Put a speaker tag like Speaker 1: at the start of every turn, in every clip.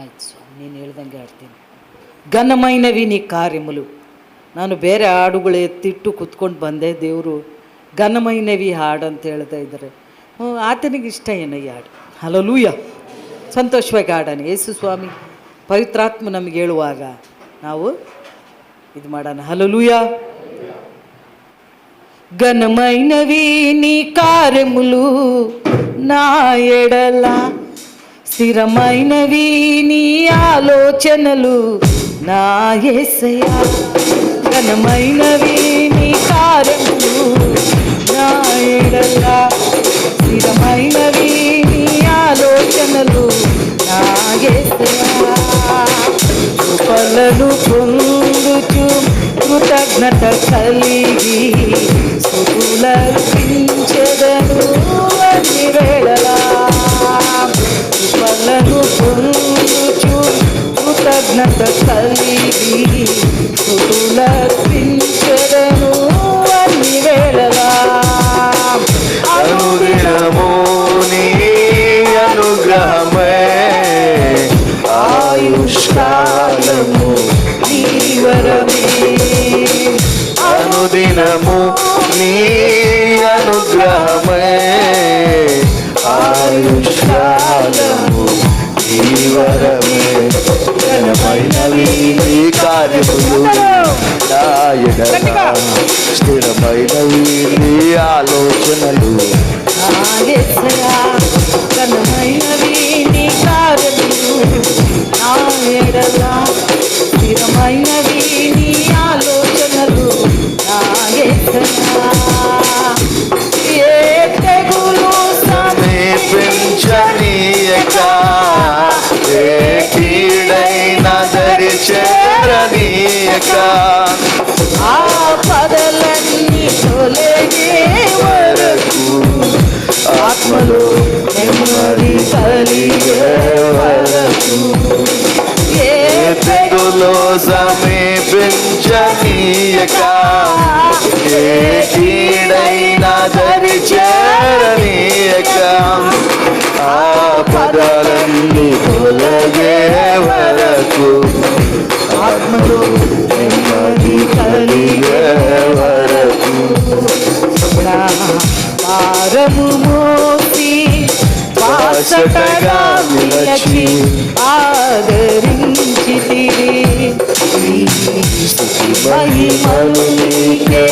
Speaker 1: ಆಯ್ತು ಸ್ವಾಮಿ, ನೀನು ಹೇಳ್ದಂಗೆ ಆಡ್ತೀನಿ. ಘನಮೈನವಿ ನೀ ಕಾರ್ಯಮುಲು ನಾನು ಬೇರೆ ಹಾಡುಗಳು ಎತ್ತಿಟ್ಟು ಕುತ್ಕೊಂಡು ಬಂದೆ ದೇವರು. ಘನಮೈನವಿ ಹಾಡು ಅಂತ ಹೇಳ್ತಾ ಇದ್ದಾರೆ. ಹ್ಞೂ ಆತನಿಗೆ ಇಷ್ಟ ಏನೋ ಈ ಹಾಡು. ಹಲಲೂಯ ಸಂತೋಷವಾಗಿ ಹಾಡಾನೆ ಯೇಸು ಸ್ವಾಮಿ, ಪವಿತ್ರಾತ್ಮ ನಮಗೆ ಹೇಳುವಾಗ ನಾವು ಇದು ಮಾಡೋಣ. ಹಲಲೂಯ ಘನಮೈನವಿ ನೀ ಕಾರ್ಯಮುಲು ನಾ ಎಡಲ స్థిరమైనవి నీ ఆలోచనలు నా యేసయ్య ఘనమైనవి నీ కార్యములు నా ఎడల స్థిరమైనవి నీ ఆలోచనలు నా యేసయ్య కృపలను పొందుచు కృతజ్ఞత కలిగి స్థుతులర్పించెదను
Speaker 2: అనుగ్రహమే. ఆయుష్కాలము
Speaker 1: నీవరమే.
Speaker 2: అనుదినము నీ అనుగ్రహమే. ఆయుష్కాలము జీవరమే ఘనమైనవి నీ కార్యములు నా ఎడల. స్థిరమైనవి నీ ఆలోచనలు. దరి చేరనీయక ఆ పదాలన్నీ తొలగే వరకు.
Speaker 1: ఆత్మలో నెమ్మది కలిగే
Speaker 2: వరకు.
Speaker 1: భారము మోసి బాసటగా నిలచి ఆదరించి మహిమలు నీకే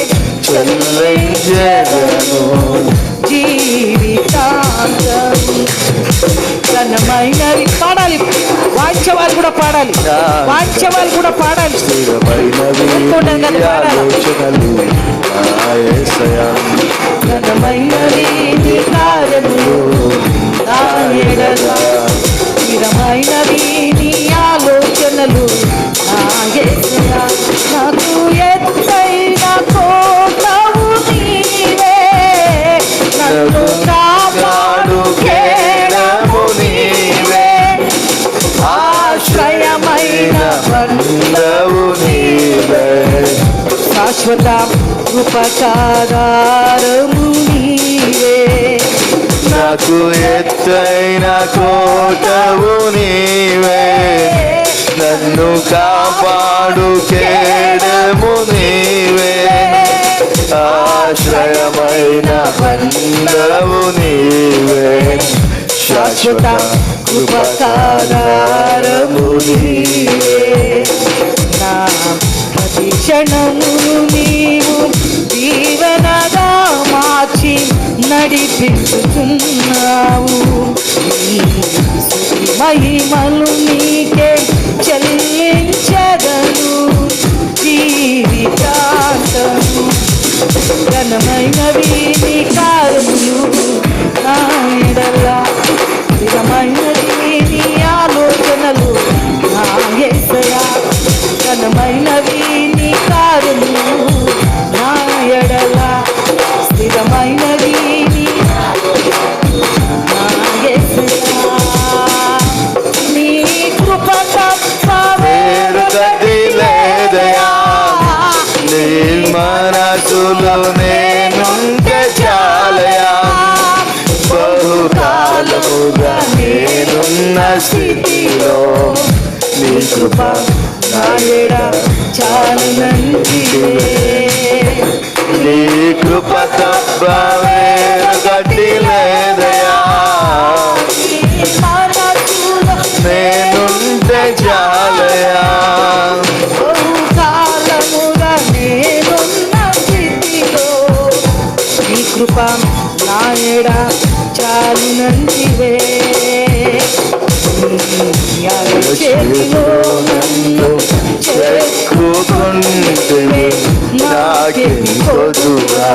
Speaker 1: కూడా పాడాలి. వాంఛ వాళ్ళు కూడా పాడాలి. శాశ్వత ఉపకారము నీవే.
Speaker 2: నాకు ఎత్తైన కోటవు నీవే. నన్ను కాపాడు కేడము నీవే. ఆశ్రయమైన బంధవు నీవే. శాశ్వత కృపకారము నీవే.
Speaker 1: నా క్షణమును నీవు జీవనగా మార్చి నడిపిస్తున్నావు మహిమలు నీకే చెల్లించదను జీవితాంతము ఘనమైనవి నీ కార్యములు నా ఎడల. స్థిరమైనవి నీ ఆలోచనలు నా యేసయ్యా ఘనమైనవి నీ కృప
Speaker 2: నా
Speaker 1: ఎడ చాలినంటివే
Speaker 2: నీ కృప తప్ప వేరు గతి చెక్కుకుంటే నాకెమి కొదుగా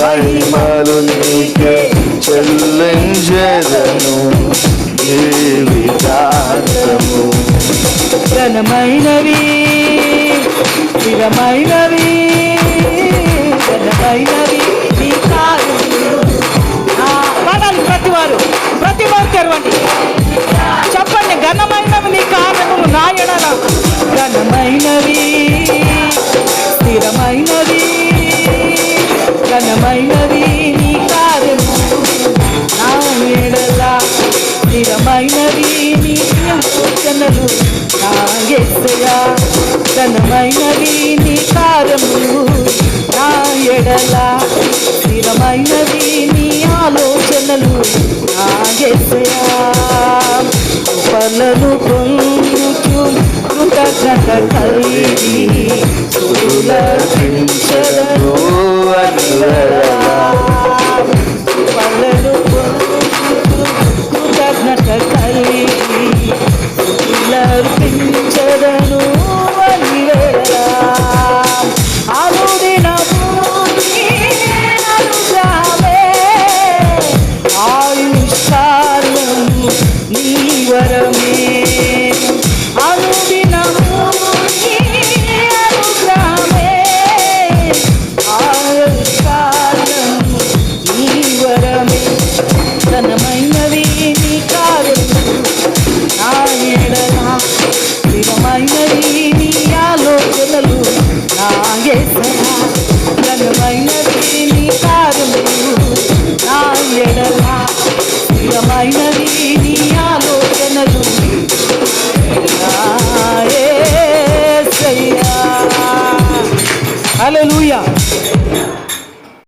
Speaker 2: మహిమలు నీకే చెల్లించెదను జీవితాంతము
Speaker 1: ఘనమైనవి స్థిరమైనవి ఘనమైనవి నీ ప్రతి వారు ప్రతి వారు తెరవండి. చెప్పండి ఘనమైనవి నీ కారణము నాయన ఘనమైనవి స్థిరమైనవి ఘనమైనవి నీ కారణము నా స్థిరమైనవి నీ సూచనలు నా ఘనమైనవి నీ కారము నా స్థిరమైనవి నీ ఆలోచనలు కృతజ్ఞత కలిగి కృపలను